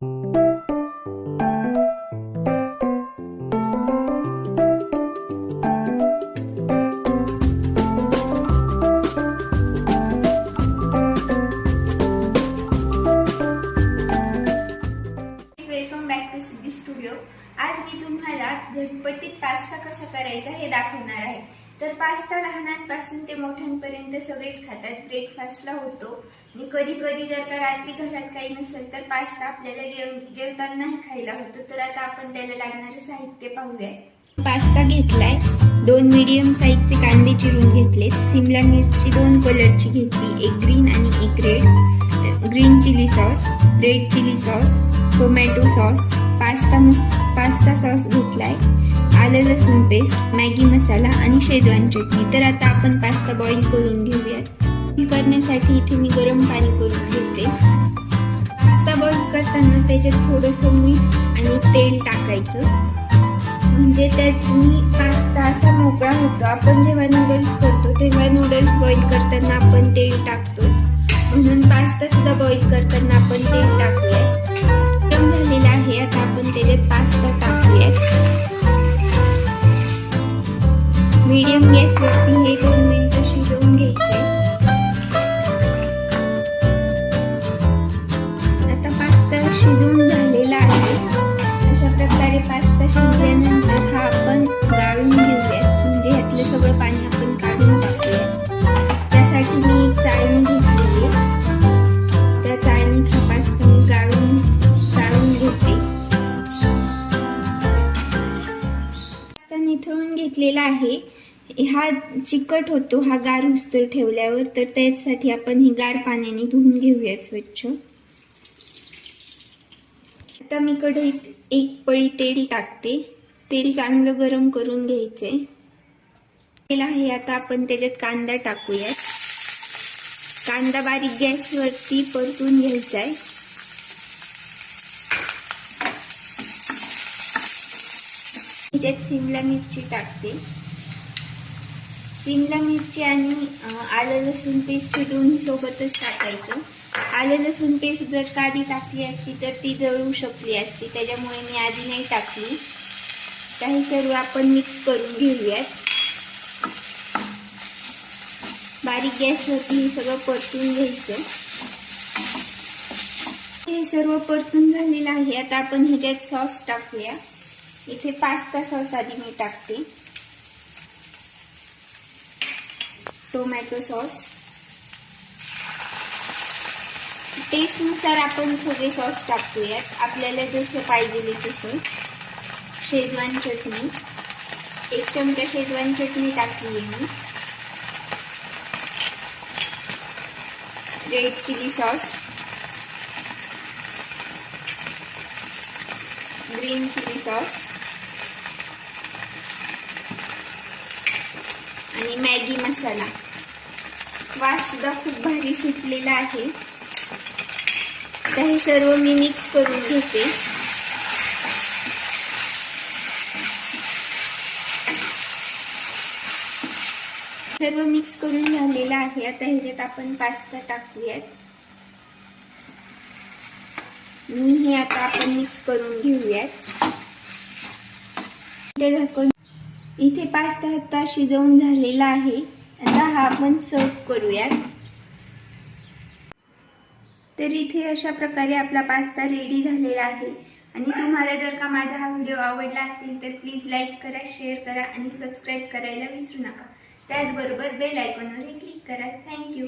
आज मी तुम्हाला झटपटीत पास्ता कसा करायचा हे दाखवणार आहे. तर पास्ता लहानांपासून ते मोठ्यांपर्यंत सगळेच खातात. ब्रेकफास्टला होतो. आणि कधी कधी जर का रात्री घरात काही नसेल तर पास्ता आपल्याला जेव जेवतानाही खायला होतो. तर आता आपण त्याला लागणारे साहित्य पाहूया. पास्ता घेतलाय. दोन मीडियम साईजचे कांदे चिरून घेतले सिमला मिरची दोन कलरची घेतली. एक ग्रीन आणि एक red green chilli sauce red chilli sauce tomato sauce pasta pasta sauce घेतलाय. आलं लसूण पेस्ट मॅगी मसाला आणि शेजवान चटणी. तर आता आपण पास्ता बॉईल करून घेऊयात. करण्यासाठी इथे मी गरम पाणी करून घेते. पास्ता बॉईल करताना त्याच्यात थोडंसं मीठ आणि तेल टाकायचं. म्हणजे त्यातनी पास्ता असा मोकळा होतो. आपण जेव्हा नूडल्स करतो तेव्हा नूडल्स बॉईल करताना आपण तेल टाकतो म्हणून पास्ता सुद्धा बॉईल करताना पास्ता घेतलेला आहे. हा चिकट होतो हा गार उस्तर ठेवल्यावर तर त्यासाठी आपण ही गार पाण्याने धुवून घेऊयात स्वच्छ. आता मी कढईत एक पळी तेल टाकते. तेल चांगलं गरम करून घ्यायचे तेल आहे आता आपण त्याच्यात कांदा टाकूयात. कांदा बारीक गॅसवरती परतून घ्यायचा आहे त्याच्यात सिमला मिरची टाकते. सिमला मिरची आणि आलं लसूण पेस्ट दोन्ही सोबतच टाकायचं. आलं लसूण पेस्ट जर काढी टाकली असती तर ती जळू शकली असती. त्याच्यामुळे मी आधी नाही टाकली. काही सर्व आपण मिक्स करून घेऊयात. बारीक गॅसवरती हे सगळं परतून घ्यायचं. हे सर्व परतून झालेलं आहे. आता आपण ह्याच्यात सॉस टाकूया. इथे पास्ता सॉस आधी मी टाकते. टोमॅटो सॉस टेस्टनुसार आपण सगळे सॉस टाकूयात. आपल्याला जसं पाहिजे तसं. शेजवान चटणी. एक चमचा शेजवान चटणी टाकली आहे मी. Red chilli sauce green chilli sauce आणि मॅगी मसाला. वास सुद्धा खूप भारी सुटलेला आहे. आता हे सर्व मी मिक्स करून घेते. सर्व मिक्स करून झालेलं आहे. आता ह्याच्यात आपण पास्ता टाकूयात. मी हे आता आपण मिक्स करून घेऊयात. ते झाकून इथे पास्ता हत्ता शिजवून झालेला आहे. आता हा आपण सर्व करूयात. तर इथे अशा प्रकारे आपला पास्ता रेडी झालेला आहे. आणि तुम्हाला जर का माझा हा व्हिडिओ आवडला असेल तर प्लीज लाईक करा शेअर करा आणि सबस्क्राईब करायला विसरू नका. त्याचबरोबर बेल आयकॉनवरही क्लिक करा. Thank you